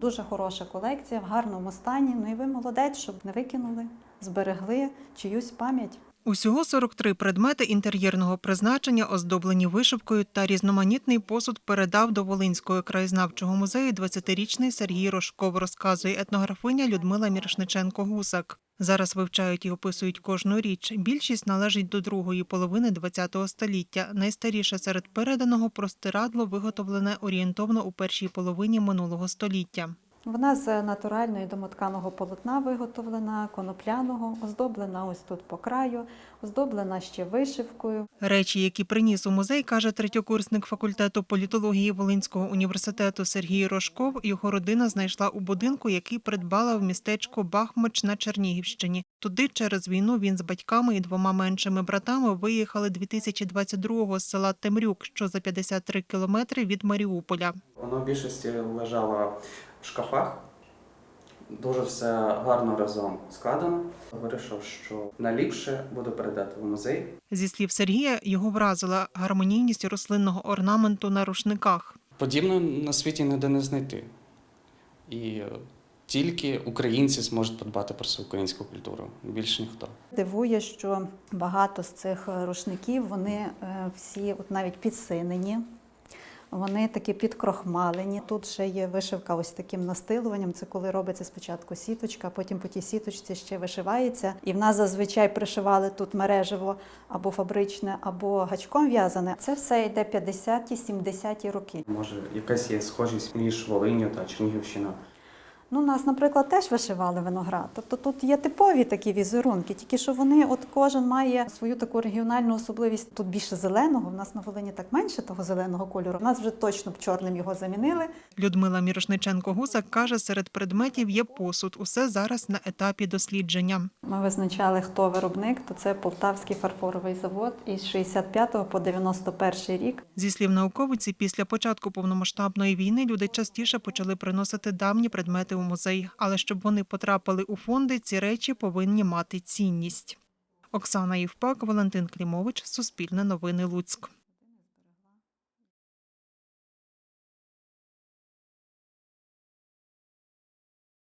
Дуже хороша колекція, в гарному стані. Ну і ви молодець, щоб не викинули, зберегли чиюсь пам'ять. Усього 43 предмети інтер'єрного призначення, оздоблені вишивкою та різноманітний посуд передав до Волинського краєзнавчого музею 20-річний Сергій Рожков, розказує етнографиня Людмила Мірошниченко-Гусак. Зараз вивчають і описують кожну річ. Більшість належить до другої половини ХХ століття. Найстаріше серед переданого простирадло виготовлене орієнтовно у першій половині минулого століття. Вона з натуральної домотканого полотна виготовлена, конопляного, оздоблена ось тут по краю, оздоблена ще вишивкою. Речі, які приніс у музей, каже третьокурсник факультету політології Волинського університету Сергій Рожков, його родина знайшла у будинку, який придбала в містечку Бахмач на Чернігівщині. Туди через війну він з батьками і двома меншими братами виїхали 2022-го з села Темрюк, що за 53 кілометри від Маріуполя. Воно в більшості лежало в шкафах. Дуже все гарно разом складено. Вирішив, що найліпше буду передати в музей. Зі слів Сергія, його вразила гармонійність рослинного орнаменту на рушниках. Подібно на світі ніде не знайти. І тільки українці зможуть подбати про свою українську культуру. Більше ніхто. Дивує, що багато з цих рушників вони е, всі от навіть підсинені. Вони такі підкрохмалені. Тут ще є вишивка ось таким настилуванням. Це коли робиться спочатку сіточка, потім по тій сіточці ще вишивається. І в нас зазвичай пришивали тут мережево або фабричне, або гачком в'язане. Це все йде 50-ті, 70-ті роки. Може, якась є схожість між Волиню та Чернігівщиною. Ну, нас, наприклад, теж вишивали виноград. Тобто тут є типові такі візерунки, тільки що вони, от кожен має свою таку регіональну особливість. Тут більше зеленого. В нас на Волині так менше того зеленого кольору. У нас вже точно б чорним його замінили. Людмила Мірошниченко-Гусак каже, серед предметів є посуд. Усе зараз на етапі дослідження. Ми визначали, хто виробник, то це Полтавський фарфоровий завод із 65 по 91 рік. Зі слів науковиці, після початку повномасштабної війни люди частіше почали приносити давні предмети у музей, але щоб вони потрапили у фонди, ці речі повинні мати цінність. Оксана Євпак, Валентин Клімович, Суспільне новини Луцьк.